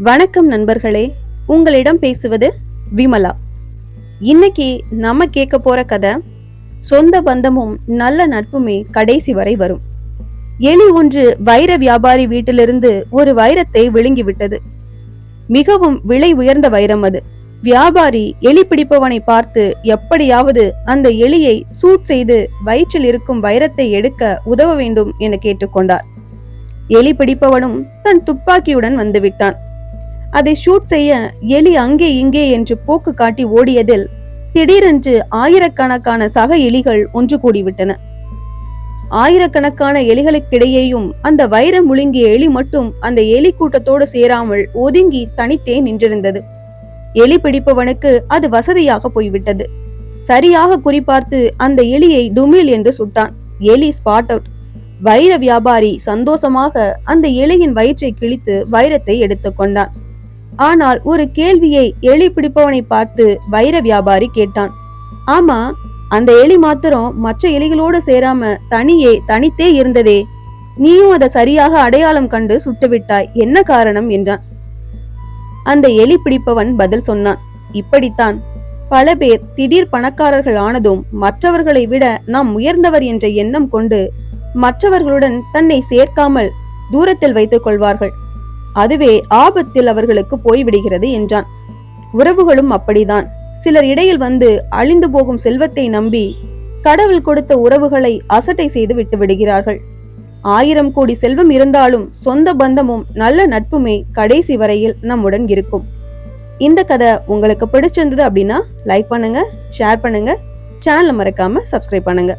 வணக்கம் நண்பர்களே. உங்களிடம் பேசுவது விமலா. இன்னைக்கு நம்ம கேட்க போற கதை சொந்த பந்தமும் நல்ல நட்புமே கடைசி வரை வரும். எலி ஒன்று வைர வியாபாரி வீட்டிலிருந்து ஒரு வைரத்தை விழுங்கி விட்டது மிகவும் விலை உயர்ந்த வைரம் அது. வியாபாரி எலி பிடிப்பவனை பார்த்து எப்படியாவது அந்த எலியை சூட் செய்து வயிற்றில் இருக்கும் வைரத்தை எடுக்க உதவ வேண்டும் என கேட்டுக்கொண்டார். எலி பிடிப்பவனும் தன் துப்பாக்கியுடன் வந்துவிட்டான் அதை ஷூட் செய்ய எலி அங்கே இங்கே என்று போக்கு காட்டி ஓடியதில் திடீரென்று ஆயிரக்கணக்கான சக எலிகள் ஒன்று கூடிவிட்டன. ஆயிரக்கணக்கான எலிகளுக்கிடையேயும் அந்த வைரம் முழுங்கிய எலி மட்டும் அந்த எலி கூட்டத்தோடு சேராமல் ஒதுங்கி தனித்தே நின்றிருந்தது. எலி பிடிப்பவனுக்கு அது வசதியாக போய்விட்டது. சரியாக குறிபார்த்து அந்த எலியை டுமில் என்று சுட்டான். எலி ஸ்பாட் அவுட் வைர வியாபாரி சந்தோஷமாக அந்த எலியின் வயிற்றை கிழித்து வைரத்தை எடுத்துக்கொண்டான். ஆனால் ஒரு கேள்வியை எலி பிடிப்பவனை பார்த்து வைர வியாபாரி கேட்டான். ஆமா அந்த எலி மாத்திரம் மற்ற எலிகளோடு சேராம தனியே தனித்தே இருந்ததே. நீயும் அதை சரியாக அடையாளம் கண்டு சுட்டுவிட்டாய். என்ன காரணம்? என்றான். அந்த எலி பிடிப்பவன் பதில் சொன்னான். இப்படித்தான். பல பேர் திடீர் பணக்காரர்கள் ஆனதும் மற்றவர்களை விட நாம் உயர்ந்தவர் என்ற எண்ணம் கொண்டு மற்றவர்களுடன் தன்னை சேர்க்காமல் தூரத்தில் வைத்துக் கொள்வார்கள். அதுவே ஆபத்தில் அவர்களுக்கு போய்விடுகிறது என்றான். உறவுகளும் அப்படிதான். சிலர் இடையில் வந்து அழிந்து போகும் செல்வத்தை நம்பி கடவுள் கொடுத்த உறவுகளை அசட்டை செய்து விட்டு விடுகிறார்கள். ஆயிரம் கோடி செல்வம் இருந்தாலும் சொந்த பந்தமும் நல்ல நட்புமே கடைசி வரையில் நம்முடன் இருக்கும். இந்த கதை உங்களுக்கு பிடிச்சிருந்தது அப்படின்னா லைக் பண்ணுங்க ஷேர் பண்ணுங்க சேனலை மறக்காம சப்ஸ்கிரைப் பண்ணுங்க.